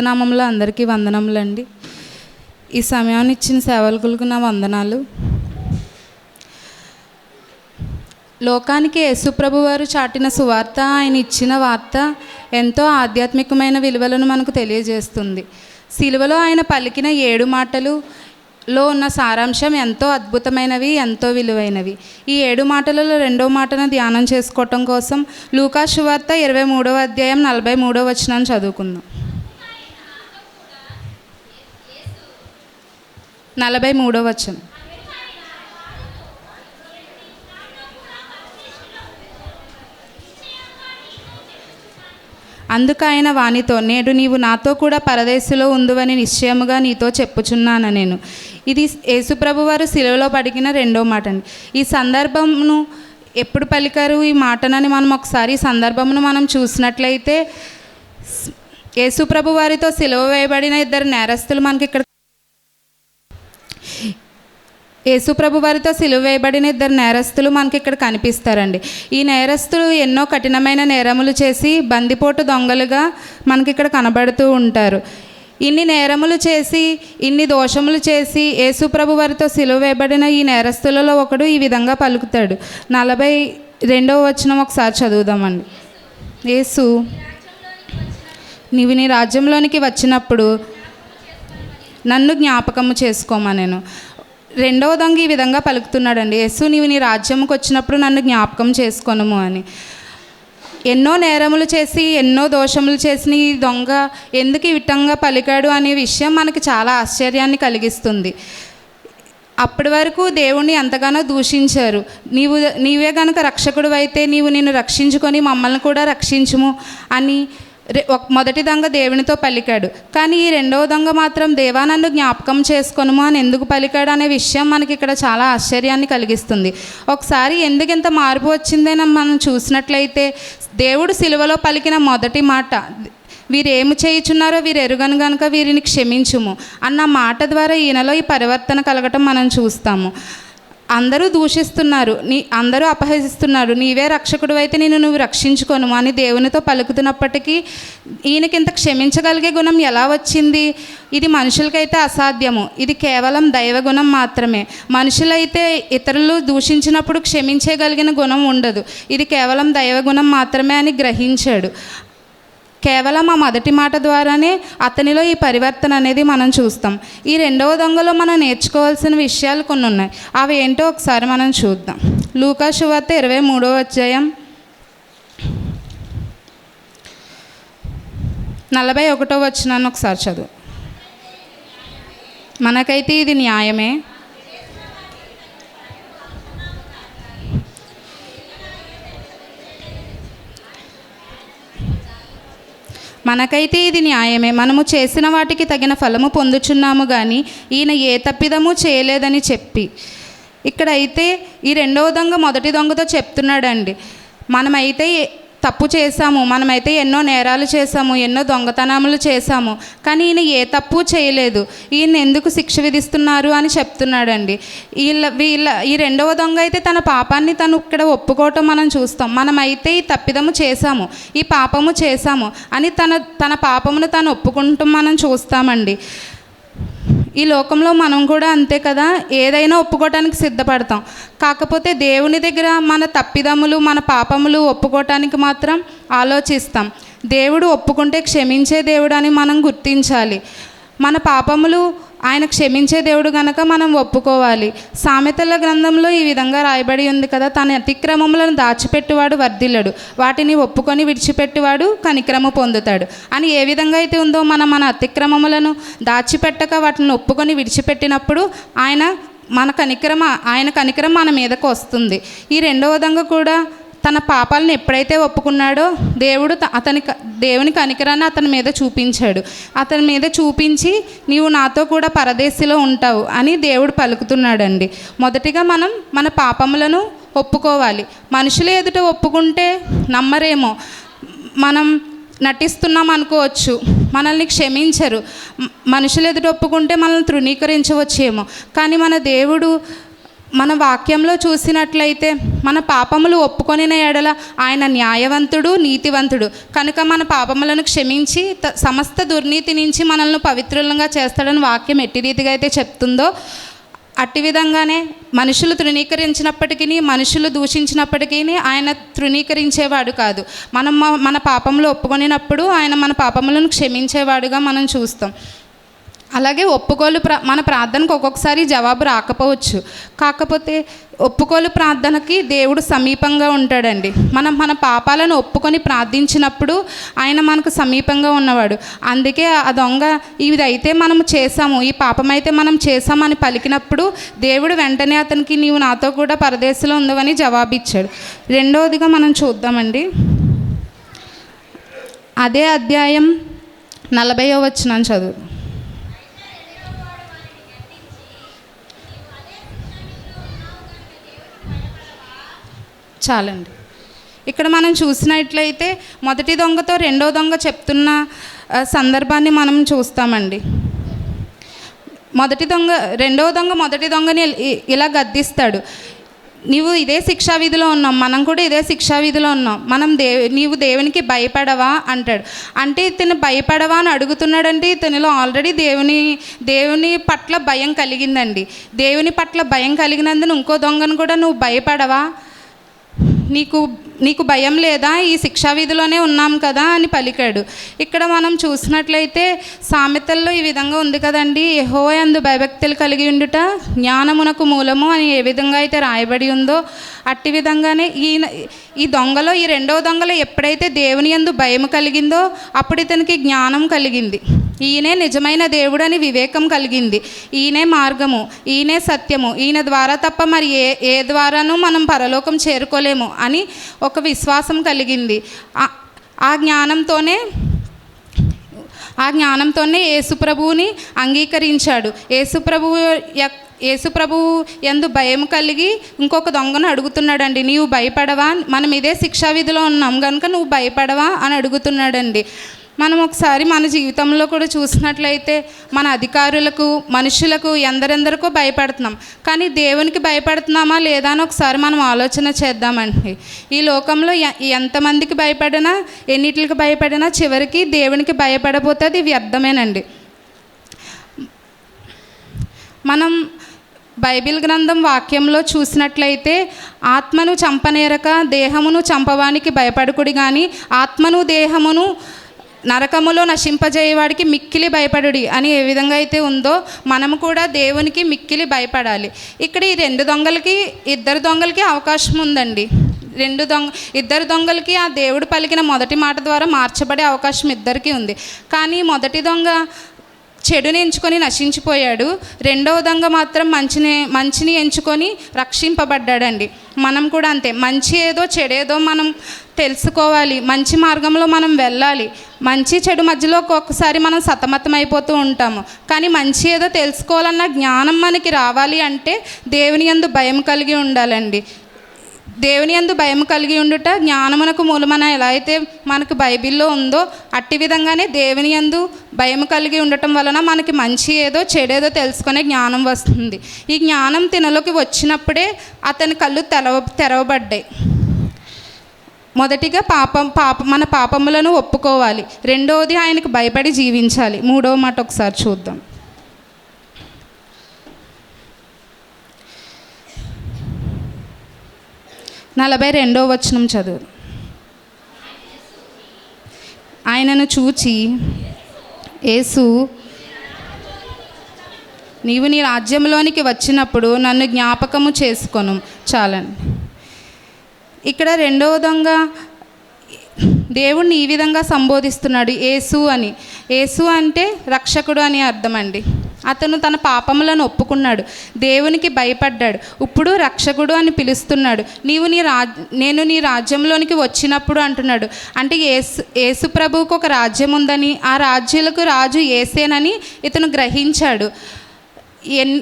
నామంలో అందరికీ వందనములండి. ఈ సమయాన్ని ఇచ్చిన సేవకులకు నా వందనాలు. లోకానికి యేసుప్రభు వారు చాటిన సువార్త ఆయన ఇచ్చిన వార్త ఎంతో ఆధ్యాత్మికమైన విలువలను మనకు తెలియజేస్తుంది. సిలువలో ఆయన పలికిన ఏడు మాటలు లో ఉన్న సారాంశం ఎంతో అద్భుతమైనవి ఎంతో విలువైనవి. ఈ ఏడు మాటలలో రెండో మాటను ధ్యానం చేసుకోవటం కోసం లూకా సువార్త ఇరవై మూడవ అధ్యాయం నలభై మూడవ వచనాన్ని చదువుకుందాం. నలభై మూడో వచనం. అందుకు ఆయన వానితో నేడు నీవు నాతో కూడా పరదేశంలో ఉందువని నిశ్చయముగా నీతో చెప్పుచున్నాను నేను. ఇది యేసుప్రభు వారు శిలువలో పడిగిన రెండో మాట అండి ఈ సందర్భమును ఎప్పుడు పలికారు? ఈ మాటనని మనం ఒకసారి సందర్భమును మనం చూసినట్లయితే యేసుప్రభు వారితో సిలువ వేయబడిన ఇద్దరు నేరస్తులు మనకి ఇక్కడ యేసుప్రభు వారితో సిలువ వేయబడిన ఇద్దరు నేరస్తులు మనకి ఇక్కడ కనిపిస్తారండి. ఈ నేరస్తులు ఎన్నో కఠినమైన నేరములు చేసి బందిపోటు దొంగలుగా మనకి ఇక్కడ కనబడుతూ ఉంటారు. ఇన్ని నేరములు చేసి ఇన్ని దోషములు చేసి యేసుప్రభు వారితో సిలువ వేయబడిన ఈ నేరస్తులలో ఒకడు ఈ విధంగా పలుకుతాడు. నలభై రెండవ వచనం ఒకసారి చదువుదామండి. యేసు నీవు నీ రాజ్యంలోనికి వచ్చినప్పుడు నన్ను జ్ఞాపకము చేసుకోమా నేను. రెండవ దొంగ ఈ విధంగా పలుకుతున్నాడండి. యేసు నీవు నీ రాజ్యంకి వచ్చినప్పుడు నన్ను జ్ఞాపకం చేసుకొనుము అని. ఎన్నో నేరములు చేసి ఎన్నో దోషములు చేసిన ఈ దొంగ ఎందుకు ఈ విధంగా పలికాడు అనే విషయం మనకు చాలా ఆశ్చర్యాన్ని కలిగిస్తుంది. అప్పటి వరకు దేవుణ్ణి ఎంతగానో దూషించారు. నీవు నీవే గనుక రక్షకుడు అయితే నీవు నిన్ను రక్షించుకొని మమ్మల్ని కూడా రక్షించుము అని మొదటి దొంగ దేవునితో పలికాడు. కానీ ఈ రెండవ దొంగ మాత్రం దేవా నన్ను జ్ఞాపకం చేసుకొనుము అని ఎందుకు పలికాడు అనే విషయం మనకి ఇక్కడ చాలా ఆశ్చర్యాన్ని కలిగిస్తుంది. ఒకసారి ఎందుకు ఇంత మార్పు వచ్చిందని మనం చూసినట్లయితే దేవుడు సిలువలో పలికిన మొదటి మాట వీరు ఏమి చేయుచున్నారో వీరు ఎరుగను గనుక వీరిని క్షమించుము అన్న మాట ద్వారా ఈయనలో ఈ పరివర్తన కలగటం మనం చూస్తాము. అందరూ దూషిస్తున్నారు. నీ అందరూ అపహసిస్తున్నారు. నీవే రక్షకుడు అయితే నేను నువ్వు రక్షించుకోను. అని దేవునితో పలుకుతున్నప్పటికీ ఈయనకి ఇంత క్షమించగలిగే గుణం ఎలా వచ్చింది? ఇది మనుషులకైతే అసాధ్యము. ఇది కేవలం దైవ గుణం మాత్రమే. మనుషులైతే ఇతరులు దూషించినప్పుడు క్షమించగలిగిన గుణం ఉండదు. ఇది కేవలం దైవ గుణం మాత్రమే అని గ్రహించాడు. కేవలం ఆ మొదటి మాట ద్వారానే అతనిలో ఈ పరివర్తన అనేది మనం చూస్తాం. ఈ రెండవ దొంగలో మనం నేర్చుకోవాల్సిన విషయాలు కొన్ని ఉన్నాయి. అవి ఏంటో ఒకసారి మనం చూద్దాం. లూకా శువార్త ఇరవై మూడవ అధ్యాయం నలభై ఒకటో వచ్చినాను ఒకసారి చదువు. మనకైతే ఇది న్యాయమే. మనకైతే ఇది న్యాయమే. మనము చేసిన వాటికి తగిన ఫలము పొందుచున్నాము కానీ ఈయన ఏ తప్పిదము చేయలేదని చెప్పి. ఇక్కడైతే ఈ రెండవ దొంగ మొదటి దొంగతో చెప్తున్నాడండి. మనమైతే తప్పు చేశాము మనమైతే ఎన్నో నేరాలు చేశాము ఎన్నో దొంగతనములు చేశాము కానీ ఈయన ఏ తప్పు చేయలేదు. ఈయన ఎందుకు శిక్ష విధిస్తున్నారు అని చెప్తున్నాడండి. వీళ్ళ వీళ్ళ ఈ రెండవ దొంగ అయితే తన పాపాన్ని తను ఇక్కడ ఒప్పుకోవటం మనం చూస్తాం. మనమైతే ఈ తప్పిదము చేశాము ఈ పాపము చేశాము అని తన తన పాపమును తను ఒప్పుకుంటాం మనం చూస్తామండి. ఈ లోకంలో మనం కూడా అంతే కదా? ఏదైనా ఒప్పుకోవటానికి సిద్ధపడతాం. కాకపోతే దేవుని దగ్గర మన తప్పిదములు మన పాపములు ఒప్పుకోవటానికి మాత్రం ఆలోచిస్తాం. దేవుడు ఒప్పుకుంటే క్షమించే దేవుడు అని మనం గుర్తించాలి. మన పాపములు ఆయన క్షమించే దేవుడు గనక మనం ఒప్పుకోవాలి. సామెతల గ్రంథంలో ఈ విధంగా రాయబడి ఉంది కదా తన అతిక్రమములను దాచిపెట్టువాడు వర్ధిల్లడు. వాటిని ఒప్పుకొని విడిచిపెట్టువాడు కనిక్రమ పొందుతాడు. అని ఏ విధంగా అయితే ఉందో మనం మన అతిక్రమములను దాచిపెట్టక వాటిని ఒప్పుకొని విడిచిపెట్టినప్పుడు ఆయన మన కనిక్రమ ఆయన కనికరం మన మీదకు వస్తుంది. ఈ రెండవ దొంగ కూడా తన పాపాలను ఎప్పుడైతే ఒప్పుకున్నాడో దేవుడు అతని క- దేవుని కనికరాన్ని అతని మీద చూపించాడు. అతని మీద చూపించి నీవు నాతో కూడా పరదేశిలో ఉంటావు అని దేవుడు పలుకుతున్నాడండి. మొదటిగా మనం మన పాపములను ఒప్పుకోవాలి. మనుషుల ఎదుట ఒప్పుకుంటే నమ్మరేమో. మనం నటిస్తున్నాం అనుకోవచ్చు. మనల్ని క్షమించరు. మనుషులు ఎదుట ఒప్పుకుంటే మనల్ని తృణీకరించవచ్చేమో. కానీ మన దేవుడు మన వాక్యంలో చూసినట్లయితే మన పాపములు ఒప్పుకొనిన ఎడల ఆయన న్యాయవంతుడు నీతివంతుడు. కనుక మన పాపములను క్షమించి త- సమస్త దుర్నీతి నుంచి మనల్ని పవిత్రులంగా చేస్తాడని వాక్యం ఎట్టి రీతిగా అయితే చెప్తుందో అట్టి విధంగానే మనుషులు తృణీకరించినప్పటికీ మనుషులు దూషించినప్పటికీ ఆయన తృణీకరించేవాడు కాదు. మనం మన పాపములు ఒప్పుకొనినప్పుడు ఆయన మన పాపములను క్షమించేవాడుగా మనం చూస్తాం. అలాగే ఒప్పుకోలు ప్రా మన ప్రార్థనకు ఒక్కొక్కసారి జవాబు రాకపోవచ్చు. కాకపోతే ఒప్పుకోలు ప్రార్థనకి దేవుడు సమీపంగా ఉంటాడండి. మనం మన పాపాలను ఒప్పుకొని ప్రార్థించినప్పుడు ఆయన మనకు సమీపంగా ఉన్నవాడు. అందుకే ఆ దొంగ ఇదైతే మనం చేసాము ఈ పాపం అయితే మనం చేసామని పలికినప్పుడు దేవుడు వెంటనే అతనికి నీవు నాతో కూడా పరదేశంలో ఉందవని జవాబిచ్చాడు. రెండవదిగా మనం చూద్దామండి. అదే అధ్యాయం నలభైవ వచ్చిన చదువు. చాలండి. ఇక్కడ మనం చూసినట్లయితే మొదటి దొంగతో రెండో దొంగ చెప్తున్న సందర్భాన్ని మనం చూస్తామండి. మొదటి దొంగ రెండవ దొంగ మొదటి దొంగని ఇలా గద్దిస్తాడు. నీవు ఇదే శిక్షా విధిలో ఉన్నాం మనం కూడా ఇదే శిక్షా విధిలో ఉన్నాం మనం దే నీవు దేవునికి భయపడవా? అంటాడు. అంటే ఇతను భయపడవా అని అడుగుతున్నాడంటే ఇతనిలో ఆల్రెడీ దేవుని దేవుని పట్ల భయం కలిగిందండి. దేవుని పట్ల భయం కలిగినందున ఇంకో దొంగను కూడా నువ్వు భయపడవా? నీకు నీకు భయం లేదా? ఈ శిక్షా విధిలోనే ఉన్నాం కదా అని పలికాడు. ఇక్కడ మనం చూసినట్లయితే సామెతల్లో ఈ విధంగా ఉంది కదండి. ఎహో అందు భయభక్తులు కలిగి ఉండుట జ్ఞానమునకు మూలము అని ఏ విధంగా అయితే రాయబడి ఉందో అట్టి విధంగానే ఈయన ఈ దొంగలో ఈ రెండవ దొంగలో ఎప్పుడైతే దేవుని యందు భయం కలిగిందో అప్పుడు ఇతనికి జ్ఞానం కలిగింది. ఈయనే నిజమైన దేవుడని వివేకం కలిగింది. ఈయనే మార్గము ఈయనే సత్యము ఈయన ద్వారా తప్ప మరి ఏ ఏ ద్వారానూ మనం పరలోకం చేరుకోలేము అని ఒక విశ్వాసం కలిగింది. ఆ- జ్ఞానంతోనే ఆ జ్ఞానంతోనే యేసుప్రభువుని అంగీకరించాడు. యేసుప్రభువు యేసుప్రభు ఎందు భయం కలిగి ఇంకొక దొంగను అడుగుతున్నాడండి. నీవు భయపడవా? మనం ఇదే శిక్షా విధిలో ఉన్నాం. కనుక నువ్వు భయపడవా? అని అడుగుతున్నాడండి. మనం ఒకసారి మన జీవితంలో కూడా చూసినట్లయితే మన అధికారులకు మనుషులకు ఎందరెందరికో భయపడుతున్నాం. కానీ దేవునికి భయపడుతున్నామా లేదా అని ఒకసారి మనం ఆలోచన చేద్దామండి. ఈ లోకంలో ఎంతమందికి భయపడినా ఎన్నిటికి భయపడినా చివరికి దేవునికి భయపడబోతే అది వ్యర్థమేనండి. మనం బైబిల్ గ్రంథం వాక్యంలో చూసినట్లయితే ఆత్మను చంపనేరక దేహమును చంపవానికి భయపడుకుడి కానీ ఆత్మను దేహమును నరకములో నశింపజేయవాడికి మిక్కిలి భయపడుడి అని ఏ విధంగా అయితే ఉందో మనము కూడా దేవునికి మిక్కిలి భయపడాలి. ఇక్కడ ఈ రెండు దొంగలకి ఇద్దరు దొంగలకి అవకాశం ఉందండి. రెండు దొంగ ఇద్దరు దొంగలకి ఆ దేవుడు పలికిన మొదటి మాట ద్వారా మార్చబడే అవకాశం ఇద్దరికీ ఉంది. కానీ మొదటి దొంగ చెడుని ఎంచుకొని నశించిపోయాడు. రెండవ దొంగ మాత్రం మంచిని మంచిని ఎంచుకొని రక్షింపబడ్డాడండి. మనం కూడా అంతే. మంచి ఏదో చెడేదో మనం తెలుసుకోవాలి. మంచి మార్గంలో మనం వెళ్ళాలి. మంచి చెడు మధ్యలో ఒక్కొక్కసారి మనం సతమతం అయిపోతూ ఉంటాము. కానీ మంచి ఏదో తెలుసుకోవాలన్న జ్ఞానం మనకి రావాలి అంటే దేవుని యందు భయం కలిగి ఉండాలండి. దేవుని యందు భయం కలిగి ఉండుట జ్ఞానమునకు మూలమన ఎలా అయితే మనకు బైబిల్లో ఉందో అట్టి విధంగానే దేవుని యందు భయం కలిగి ఉండటం వలన మనకి మంచి ఏదో చెడేదో తెలుసుకునే జ్ఞానం వస్తుంది. ఈ జ్ఞానం తినలోకి వచ్చినప్పుడే అతని కళ్ళు తెరవ తెరవబడ్డాయి. మొదటిగా పాపం పాప మన పాపములను ఒప్పుకోవాలి. రెండవది ఆయనకు భయపడి జీవించాలి. మూడవ మాట ఒకసారి చూద్దాం. నలభై రెండో వచనం చదువు. ఆయనను చూచి యేసు నీవు నీ రాజ్యంలోనికి వచ్చినప్పుడు నన్ను జ్ఞాపకము చేసుకొను. చాలండి. ఇక్కడ రెండవ దొంగ దేవుణ్ణి ఈ విధంగా సంబోధిస్తున్నాడు యేసు అని. యేసు అంటే రక్షకుడు అని అర్థం అండి అతను తన పాపములను ఒప్పుకున్నాడు దేవునికి భయపడ్డాడు ఇప్పుడు రక్షకుడు అని పిలుస్తున్నాడు. నీవు నీ రాజ్ నేను నీ రాజ్యంలోనికి వచ్చినప్పుడు అంటున్నాడు అంటే ఏసు యేసు ప్రభువుకు ఒక రాజ్యం ఉందని ఆ రాజ్యాలకు రాజు ఏసేనని ఇతను గ్రహించాడు. ఎన్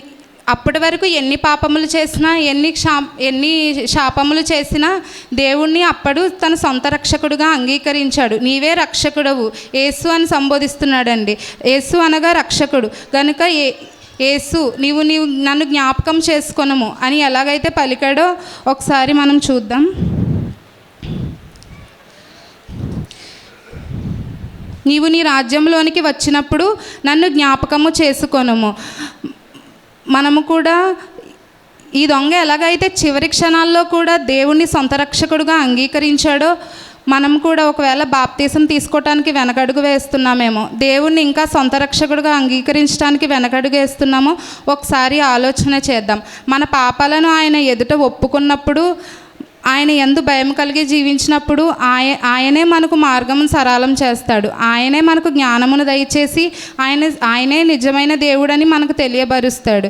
అప్పటి వరకు ఎన్ని పాపములు చేసినా ఎన్ని క్షా ఎన్ని శాపములు చేసినా దేవుణ్ణి అప్పుడు తన సొంత రక్షకుడుగా అంగీకరించాడు. నీవే రక్షకుడవు. యేసు అని సంబోధిస్తున్నాడండి. యేసు అనగా రక్షకుడు. కనుక ఏ యేసు నీవు నీవు నన్ను జ్ఞాపకం చేసుకొనము అని ఎలాగైతే పలికాడో ఒకసారి మనం చూద్దాం. నీవు నీ రాజ్యంలోనికి వచ్చినప్పుడు నన్ను జ్ఞాపకము చేసుకొనము. మనము కూడా ఈ దొంగ ఎలాగైతే చివరి క్షణాల్లో కూడా దేవుణ్ణి సొంత రక్షకుడుగా అంగీకరించాడో మనం కూడా ఒకవేళ బాప్తీసం తీసుకోవటానికి వెనకడుగు వేస్తున్నామేమో దేవుణ్ణి ఇంకా సొంత రక్షకుడుగా అంగీకరించడానికి వెనకడుగు వేస్తున్నామో ఒకసారి ఆలోచన చేద్దాం. మన పాపాలను ఆయన ఎదుట ఒప్పుకున్నప్పుడు ఆయన ఎందు భయం కలిగి జీవించినప్పుడు ఆయ ఆయనే మనకు మార్గమును సరళం చేస్తాడు. ఆయనే మనకు జ్ఞానమును దయచేసి ఆయన ఆయనే నిజమైన దేవుడని మనకు తెలియబరుస్తాడు.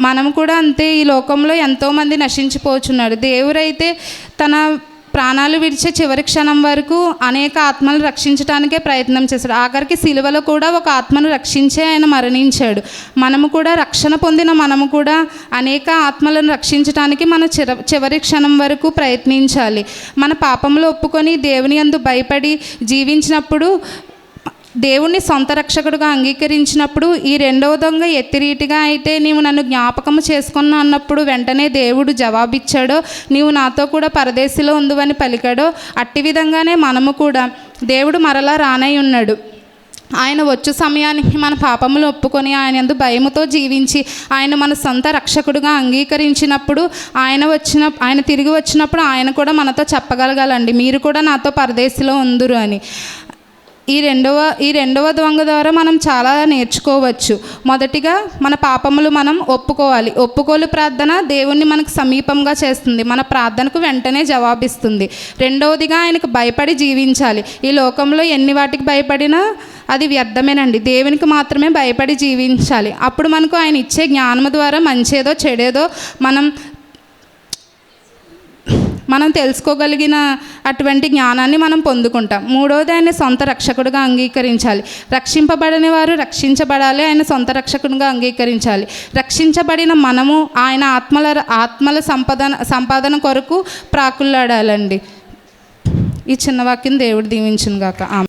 మనం కూడా అంతే ఈ లోకంలో ఎంతోమంది నశించిపోచున్నాడు. దేవుడైతే తన ప్రాణాలు విడిచే చివరి క్షణం వరకు అనేక ఆత్మలు రక్షించడానికే ప్రయత్నం చేశాడు. ఆఖరికి సిలువలో కూడా ఒక ఆత్మను రక్షించే ఆయన మరణించాడు. మనము కూడా రక్షణ పొందిన మనము కూడా అనేక ఆత్మలను రక్షించడానికి మన చిర చివరి క్షణం వరకు ప్రయత్నించాలి. మన పాపంలో ఒప్పుకొని దేవుని అందు భయపడి జీవించినప్పుడు దేవుణ్ణి సొంత రక్షకుడుగా అంగీకరించినప్పుడు ఈ రెండవ దొంగ ఎత్తిరీటిగా అయితే నీవు నన్ను జ్ఞాపకము చేసుకున్నా అన్నప్పుడు వెంటనే దేవుడు జవాబిచ్చాడో. నీవు నాతో కూడా పరదేశిలో ఉందువని పలికాడో. అట్టి విధంగానే మనము కూడా దేవుడు మరలా రానై ఉన్నాడు. ఆయన వచ్చు సమయానికి మన పాపములు ఒప్పుకొని ఆయన ఎందు భయముతో జీవించి ఆయన మన సొంత రక్షకుడుగా అంగీకరించినప్పుడు ఆయన వచ్చిన ఆయన తిరిగి వచ్చినప్పుడు ఆయన కూడా మనతో చెప్పగలగాలండి. మీరు కూడా నాతో పరదేశిలో ఉందురు అని. ఈ రెండవ ఈ రెండవ దొంగ ద్వారా మనం చాలా నేర్చుకోవచ్చు. మొదటిగా మన పాపములు మనం ఒప్పుకోవాలి. ఒప్పుకోలు ప్రార్థన దేవుణ్ణి మనకు సమీపంగా చేస్తుంది. మన ప్రార్థనకు వెంటనే జవాబిస్తుంది. రెండవదిగా ఆయనకు భయపడి జీవించాలి. ఈ లోకంలో ఎన్ని వాటికి భయపడినా అది వ్యర్థమేనండి. దేవునికి మాత్రమే భయపడి జీవించాలి. అప్పుడు మనకు ఆయన ఇచ్చే జ్ఞానము ద్వారా మంచేదో చెడేదో మనం మనం తెలుసుకోగలిగిన అటువంటి జ్ఞానాన్ని మనం పొందుకుంటాం. మూడవది ఆయన సొంత రక్షకుడిగా అంగీకరించాలి. రక్షింపబడని వారు రక్షించబడాలి ఆయన సొంత రక్షకుడుగా అంగీకరించాలి. రక్షించబడిన మనము ఆయన ఆత్మల ఆత్మల సంపాదన సంపాదన కొరకు ప్రాకుల్లాడాలండి. ఈ చిన్న వాక్యం దేవుడు దీవించునుగాక. ఆమె